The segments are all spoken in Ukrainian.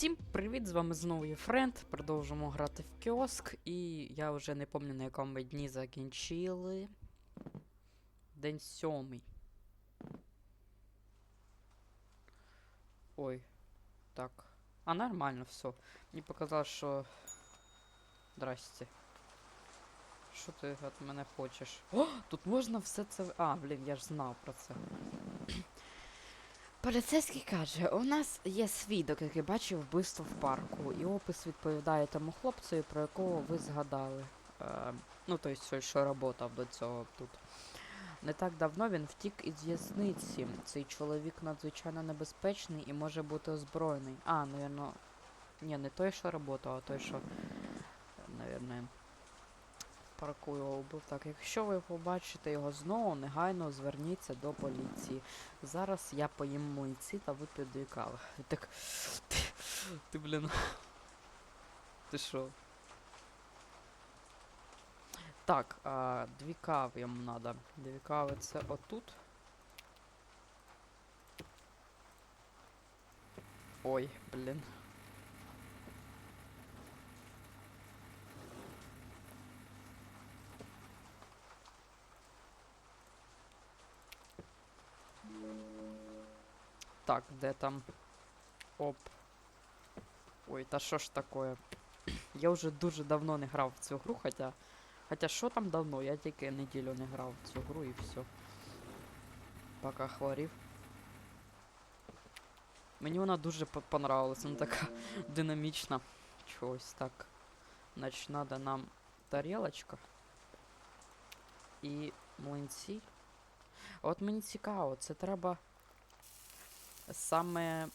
Всім привіт! З вами знову є Френд. Продовжуємо грати в кіоск. І я вже не пам'ятаю, на якому ми дні закінчили. День сьомий. Ой. Так. А нормально все. Мені показалось, що. Здрасте. Що ти від мене хочеш? О! Тут можна все це. А, блін, я ж знав про це. Поліцейський каже, у нас є свідок, який бачив вбивство в парку, і опис відповідає тому хлопцю, про якого ви згадали. Е, ну, той, що, працював до цього тут. Не так давно він втік із в'язниці. Цей чоловік надзвичайно небезпечний і може бути озброєний. А, напевно. Ні, не той, що працював, а той, що. Наверное, в парку його вбив. Так, якщо ви побачите його знову, негайно зверніться до поліції. Зараз я поїм млинці та вип'ю дві кави. Так. Ти, ти блін. Ти що? Так, а, дві кави йому надо. Дві кави це отут. Ой, блін. Так, де там? Оп. Ой, та що ж таке? Я вже дуже давно не грав в цю гру, хоча. Хоча що там давно? Я тільки неділю не грав в цю гру і все. Поки хворів. Мені вона дуже понравилась, вона така динамічна. Чогось так. Значить, надо нам тарілочка. І млинці. От мені цікаво, це треба саме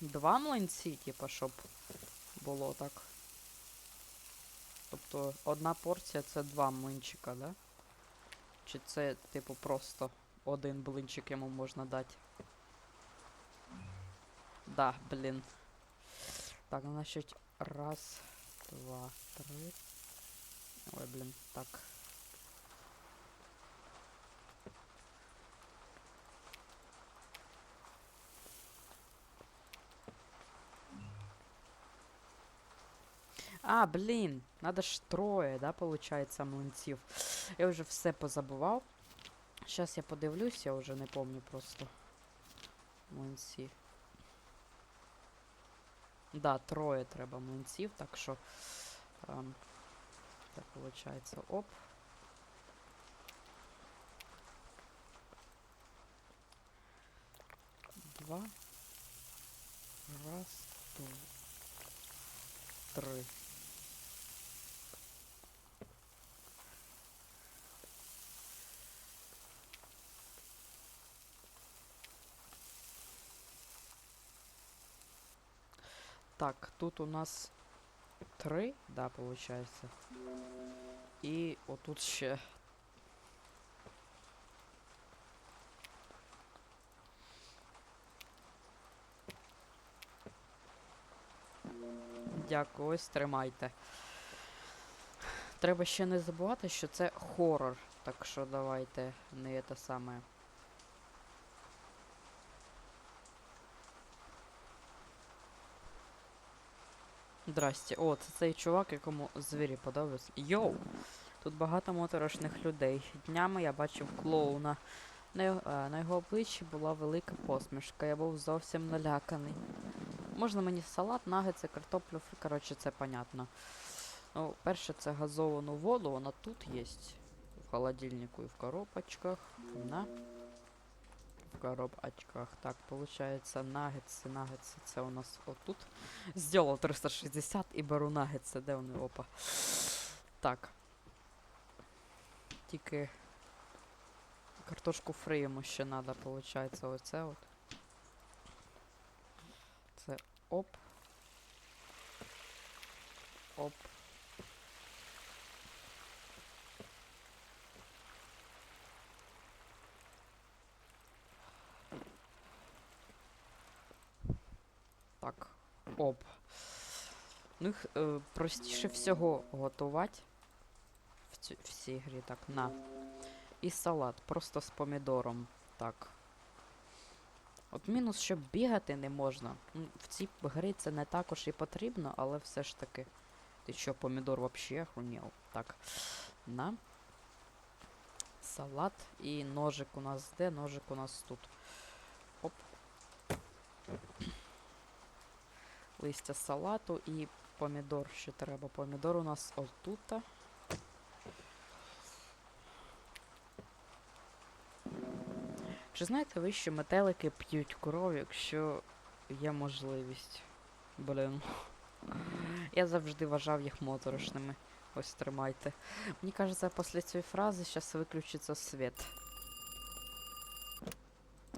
два млинці, типу, щоб було так. Тобто одна порція це два млинчика, да? Чи це, типу, просто один блинчик йому можна дати? Да, блін. Так, значить, раз, два, три. Ой, блін, так. А, блін, надо ж троє, да, получається, млинців. Я вже все позабував. Зараз я подивлюсь, я вже не помню просто. Млинці. Да, троє треба млинців, так що. Ем, так, виходить, оп. Два. Раз, два. Три. Так, тут у нас три, да, получается. І отут ще. Дякую, ось тримайте. Треба ще не забувати, що це хорор. Так що давайте не те саме. Здрасте. О, це цей чувак, якому звірі подобаються. Йоу! Тут багато моторошних людей. Днями я бачив клоуна. На його, е, обличчі була велика посмішка. Я був зовсім наляканий. Можна мені салат, нагетси, картоплю, коротше, це понятно. Ну, перше, це газовану воду, вона тут є. В холодильнику і в коробочках. На. Коробочках. Так, получается, нагетси, нагетси, це у нас отут. Сделал 360 і беру нагетси, де вони, опа. Так. Тільки картошку фрі йому ще треба, получается, оце от. Це оп. Оп. Так. Оп. Ну їх е, простіше всього готувати в, ці, в цій грі. Так, на. І салат, просто з помідором. Так. От мінус, що бігати не можна. В цій грі це не також і потрібно, але все ж таки. Ти що, помідор вообще охуєв? Так. На. Салат і ножик у нас де? Ножик у нас тут. Оп. Листя салату і помідор ще треба. Помідор у нас отута. Чи знаєте ви, що метелики п'ють кров, якщо є можливість? Блін. Я завжди вважав їх моторошними. Ось тримайте. Мені кажеться, після цієї фрази зараз виключиться світ.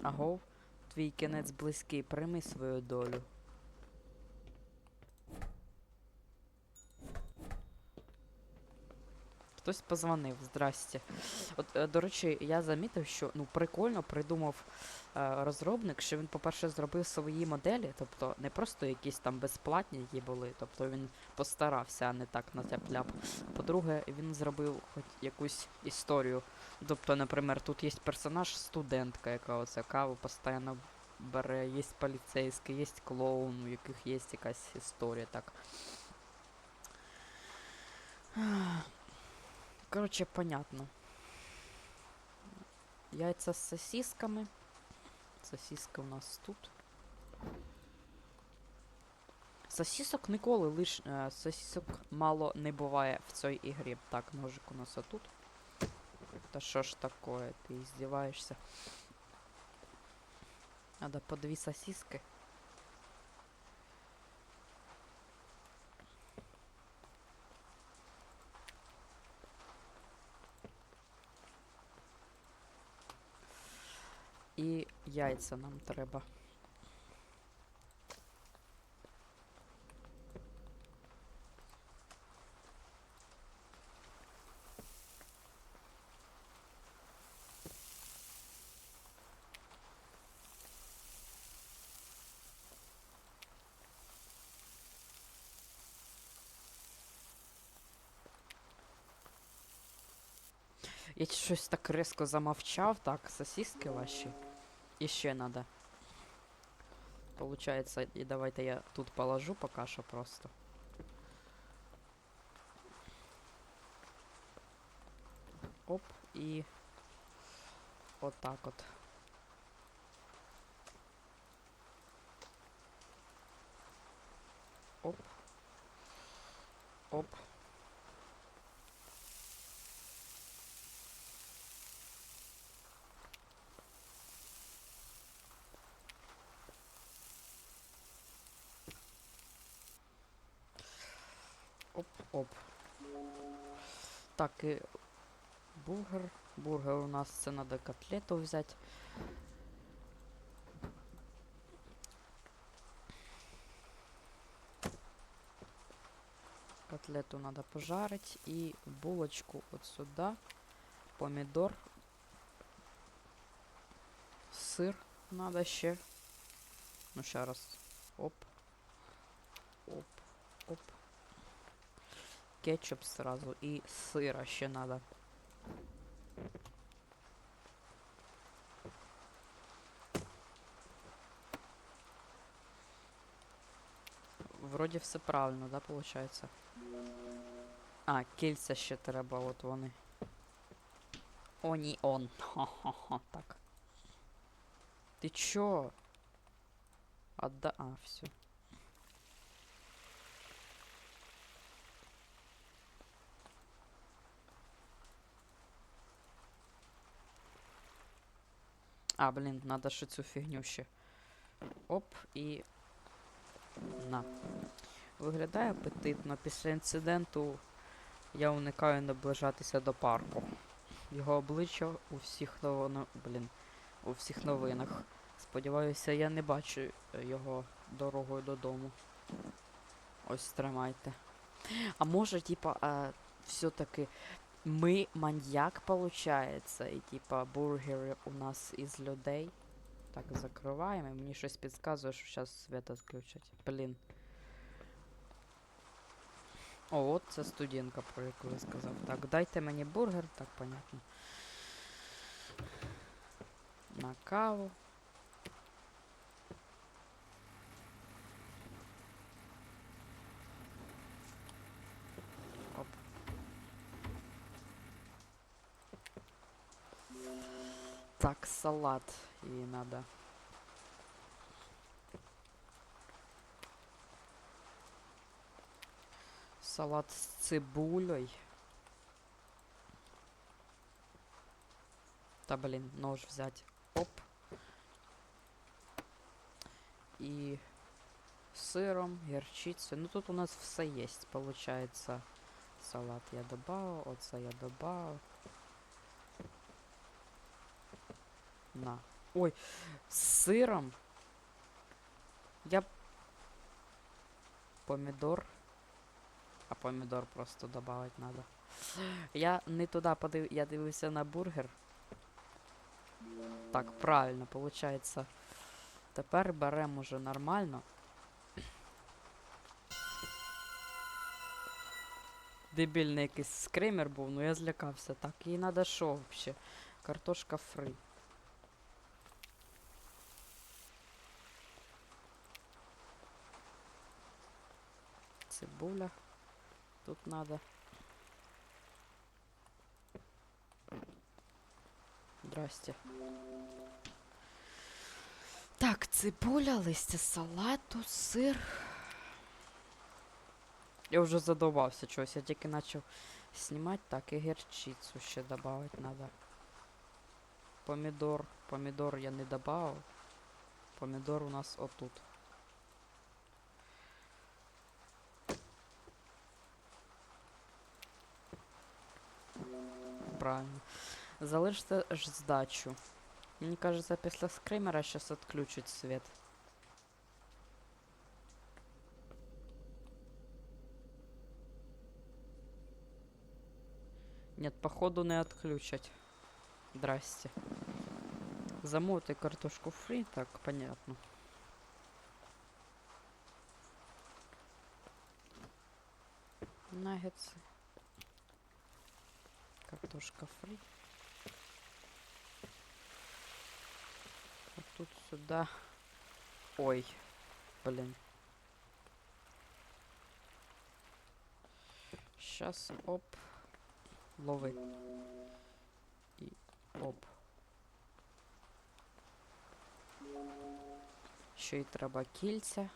Агов, твій кінець близький, прийми свою долю. Хтось позвонив, здрасте. От, е, до речі, я замітив, що ну прикольно придумав е, розробник, що він, по-перше, зробив свої моделі, тобто не просто якісь там безплатні, які були, тобто він постарався, а не так на тяп-ляп. По-друге, він зробив хоч якусь історію. Тобто, наприклад, тут є персонаж студентка, яка оце каву постійно бере, є поліцейський, є клоун, у яких є якась історія, так. Коротше, понятно. Яйця з сосисками. Сосиски у нас тут. Сосисок ніколи лиш е, сосисок мало не буває в цій ігрі. Так, ножик у нас отут. Та що ж такое? Ти издеваешься? Надо по дві сосиски. І яйця нам треба. Я щось так резко замовчав. Так, сосиски ваші. І ще надо. Получается, і давайте я тут положу пока що просто. Оп, і отак от. Оп. Оп. Оп-оп. Так, і бургер. Бургер у нас це треба котлету взяти. Котлету надо пожарить и булочку вот сюда. Помидор. Сыр надо ще. Ну, ще раз. Оп. Оп. Оп кетчуп сразу и сыра ще надо. Вроді все правильно, да, получается? А, кільця ще треба, от вони. Оніон. Хо-хо-хо, так. Ти чо? Отда... А, все. А, блін, надо ще цю фігню ще. Оп, і. На. Виглядає апетитно. Після інциденту я уникаю наближатися до парку. Його обличчя у всіх новинах. Блін. У всіх новинах. Сподіваюся, я не бачу його дорогою додому. Ось тримайте. А може, типа, все-таки ми маньяк, получается, і типа бургери у нас із людей. Так, закриваємо. Мені щось підказує, що зараз світ відключать. Блін. О, от це студентка, про яку я сказав. Так, дайте мені бургер, так, понятно. На каву. Салат ей надо. Салат с цибулей. Та блин, нож взять. Оп. И сыром, горчицей. Ну тут у нас все есть, получается. Салат я добавил, оце я добавил. На. Ой, с сыром. Я помидор. А помидор просто добавить надо. Я не туди подив... Я дивився на бургер. Так, правильно, получається. Тепер беремо уже нормально. Дебільний якийсь скример був, ну я злякався. Так, їй надо що вообще? Картошка фри. Цибуля. Тут надо. Здрасте. Так, цибуля, листя салату, сир. Я вже задовбався чогось, я тільки почав знімати, так, і гірчицю ще додати треба. Помідор. Помідор я не додав. Помідор у нас отут. Правильно. Залиште ж здачу. Мені кажется, після скримера зараз відключить світ. Нет, походу не отключать. Здрасте. Замотай картошку фри, так, понятно. Наггетсы. Картошка фри. Вот тут сюда. Ой, блин. Сейчас, оп. Лови. І оп. Ще й треба кільця.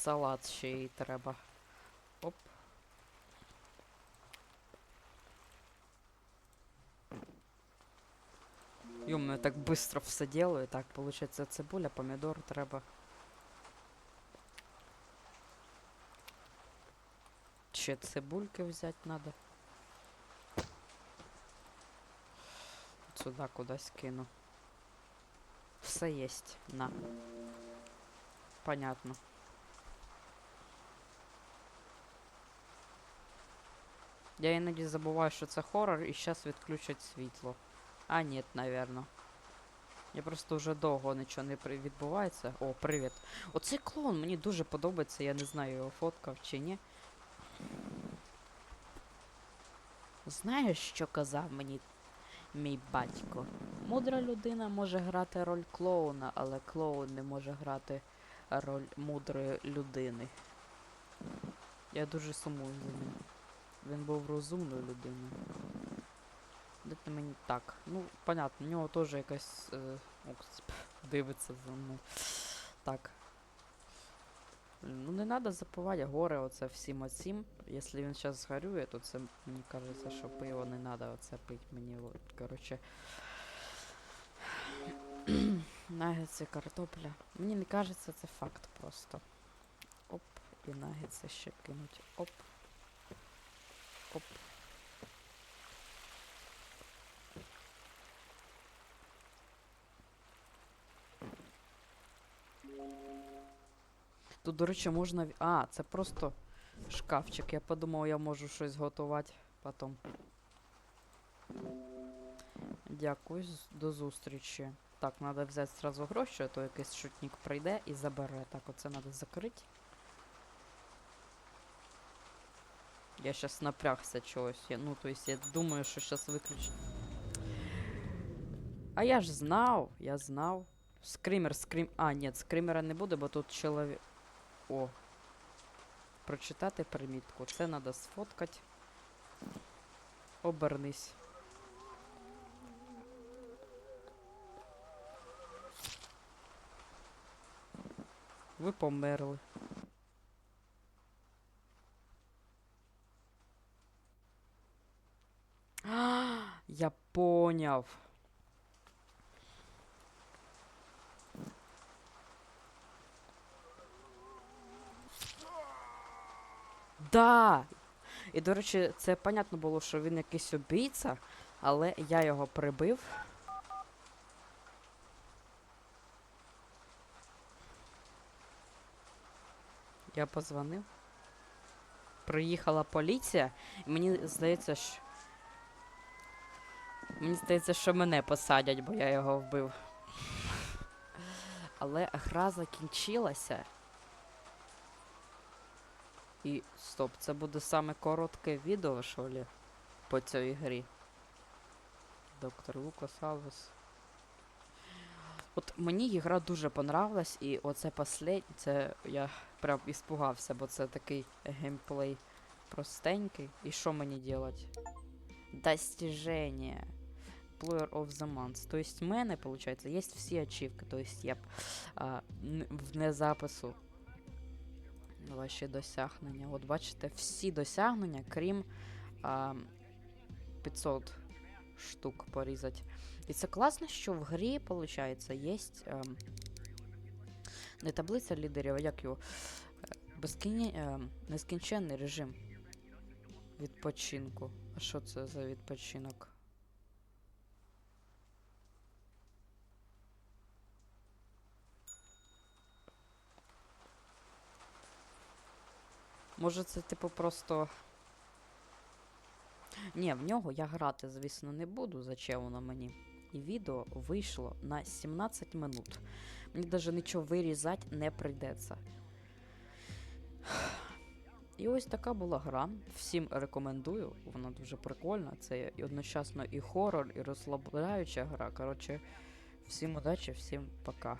Салат ще й треба. Оп. Ё, я так быстро все делаю. Так, получается цибуля, помидор треба. Ще цибульки взять надо. Сюда кудись кину. Все есть. На. Понятно. Я іноді забуваю, що це хоррор, і зараз відключать світло. А, нет, наверно. Я просто вже довго нічого не відбувається. О, привіт. Оцей клоун мені дуже подобається, я не знаю, його фоткав чи ні. Знаєш, що казав мені мій батько? Мудра людина може грати роль клоуна, але клоун не може грати роль мудрої людини. Я дуже сумую за ним. Він був розумною людиною. Ти мені так? Ну, понятно, у нього теж якась. Е, дивиться за мною. Так. Ну не треба запивати горе оце всім оцім. Якщо він зараз згорює, то це мені кажеться, що пиво не треба оце пити мені. От, коротше. Нагетси, картопля. Мені не кажеться, це факт просто. Оп, і нагетси ще кинуть. Оп. Оп. Тут, до речі, можна. А, це просто шкафчик. Я подумав, я можу щось готувати потім. Дякую, до зустрічі. Так, треба взяти зразу гроші, а то якийсь шутник прийде і забере. Так, оце треба закрити. Я зараз напрягся чогось. Ну, то есть я думаю, що зараз виключу. А я ж знав, я знав. Скример, скрим. А, ні, скримера не буде, бо тут чоловік. О. прочитати примітку. Це треба сфоткати. Обернись. Ви померли. А, Я поняв. Да! І, до речі, це понятно було, що він якийсь убійця, але я його прибив. Я позвонив. Приїхала поліція, і мені здається, що. Мені здається, що мене посадять, бо я його вбив. Але гра закінчилася. І стоп, це буде саме коротке відео, що ли, по цій грі. Доктор Лукас Алвес. От мені гра дуже понравилась, і оце послед... це я прям іспугався, бо це такий геймплей простенький. І що мені делать? Достижение. Player of the Month. То есть в мене, получается, є всі ачівки. То есть я б а, н- вне запису ваші досягнення. От бачите, всі досягнення, крім а, 500 штук порізати. І це класно, що в грі, виходить, є ем, не таблиця лідерів, а як його ем, нескінченний режим відпочинку. А що це за відпочинок? Може, це типу просто. Ні, в нього я грати, звісно, не буду, зачем воно мені. І відео вийшло на 17 минут. Мені навіть нічого вирізати не прийдеться. І ось така була гра. Всім рекомендую. Вона дуже прикольна. Це і одночасно і хорор, і розслабляюча гра. Коротше, всім удачі, всім пока.